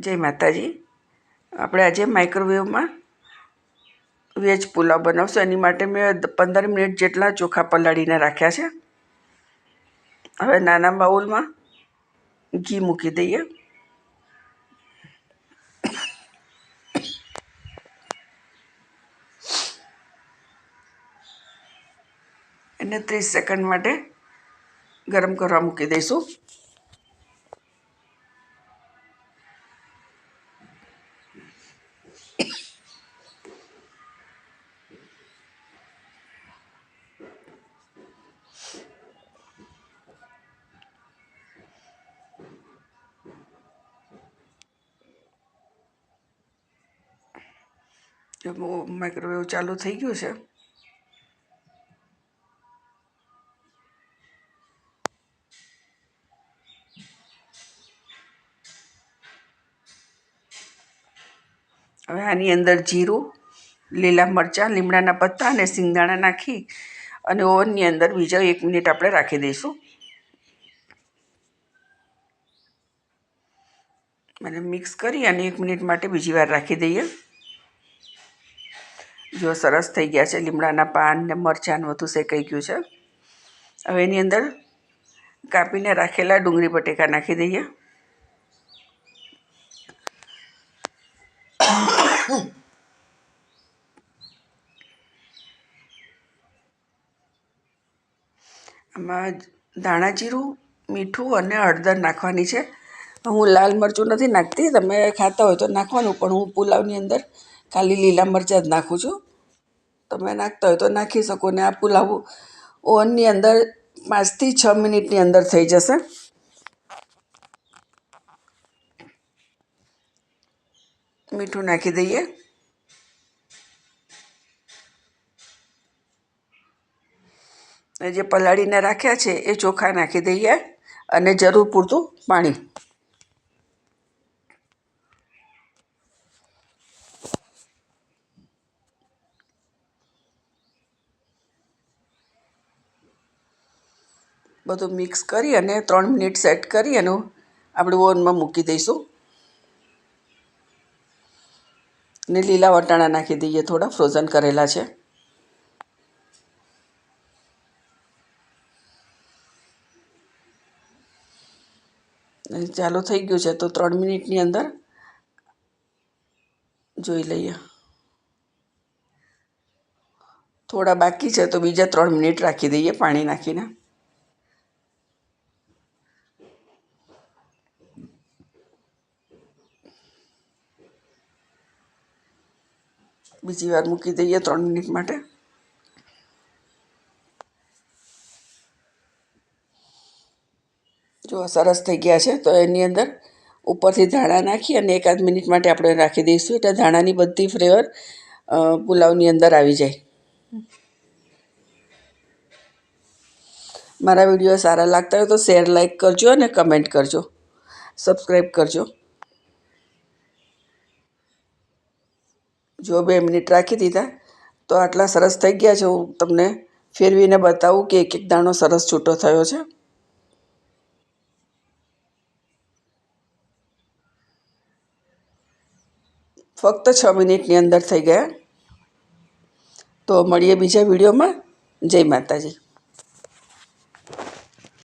જય માતાજી. આપણે આજે માઇક્રોવેવમાં વેજ પુલાવ બનાવશું. એની માટે મેં પંદર મિનિટ જેટલા ચોખા પલાળીને રાખ્યા છે. હવે નાના બાઉલમાં ઘી મૂકી દઈએ. એને ત્રીસ સેકન્ડ માટે ગરમ કરવા મૂકી દઈશું. માઇક્રોવેવ ચાલુ થઈ ગયું છે. હવે આની અંદર જીરું, લીલા મરચાં, લીમડાના પત્તા અને સિંગદાણા નાખી અને ઓવનની અંદર બીજા એક મિનિટ આપણે રાખી દઈશું. અને મિક્સ કરી અને એક મિનિટ માટે બીજી વાર રાખી દઈએ. જો સરસ થઈ ગયા છે. લીમડાના પાન ને મરચાં બધું શેકાઈ ગયું છે. હવે એની અંદર કાપીને રાખેલા ડુંગળી બટેકા નાખી દઈએ. આમાં ધાણા જીરું, મીઠું અને હળદર નાખવાની છે. હું લાલ મરચું નથી નાખતી. તમે ખાતા હોય તો નાખવાનું, પણ હું પુલાવની અંદર ખાલી લીલા મરચાં જ નાખું છું. તમે નાખતા હોય તો નાખી શકો ને આ પુલાવ ઓવનની અંદર પાંચથી છ મિનિટની અંદર થઈ જશે. મીઠું નાખી દઈએ. જે પલાળીને રાખ્યા છે એ ચોખા નાખી દઈએ અને જરૂર પૂરતું પાણી. બધું મિક્સ કરી અને ત્રણ મિનિટ સેટ કરી અને આપણે ઓવનમાં મૂકી દઈશું. ને લીલા વટાણા નાખી દઈએ થોડા ફ્રોઝન કરેલા છે. ચાલુ થઈ ગયું છે, તો ત્રણ મિનિટની અંદર જોઈ લઈએ. થોડા બાકી છે, તો બીજા ત્રણ મિનિટ રાખી દઈએ પાણી નાખીને. બીજી વાર મૂકી દઈએ ત્રણ મિનિટ માટે. જો સરસ થઈ ગયા છે, તો એની અંદર ઉપરથી ધાણા નાખી અને એકાદ મિનિટ માટે આપણે રાખી દઈશું. એટલે ધાણાની બધી ફ્લેવર પુલાવની અંદર આવી જાય. મારા વીડિયો સારા લાગતા હોય તો શેર લાઇક કરજો અને કમેન્ટ કરજો. સબસ્ક્રાઈબ કરજો. જો બે મિનિટ રાખી દીધા, તો આટલા સરસ થઈ ગયા છે. હું તમને ફેરવીને બતાવું કે એક એક દાણો સરસ છૂટો થયો છે. ફક્ત છ મિનિટની અંદર થઈ ગયા. તો મળીએ બીજા વિડીયોમાં. જય માતાજી.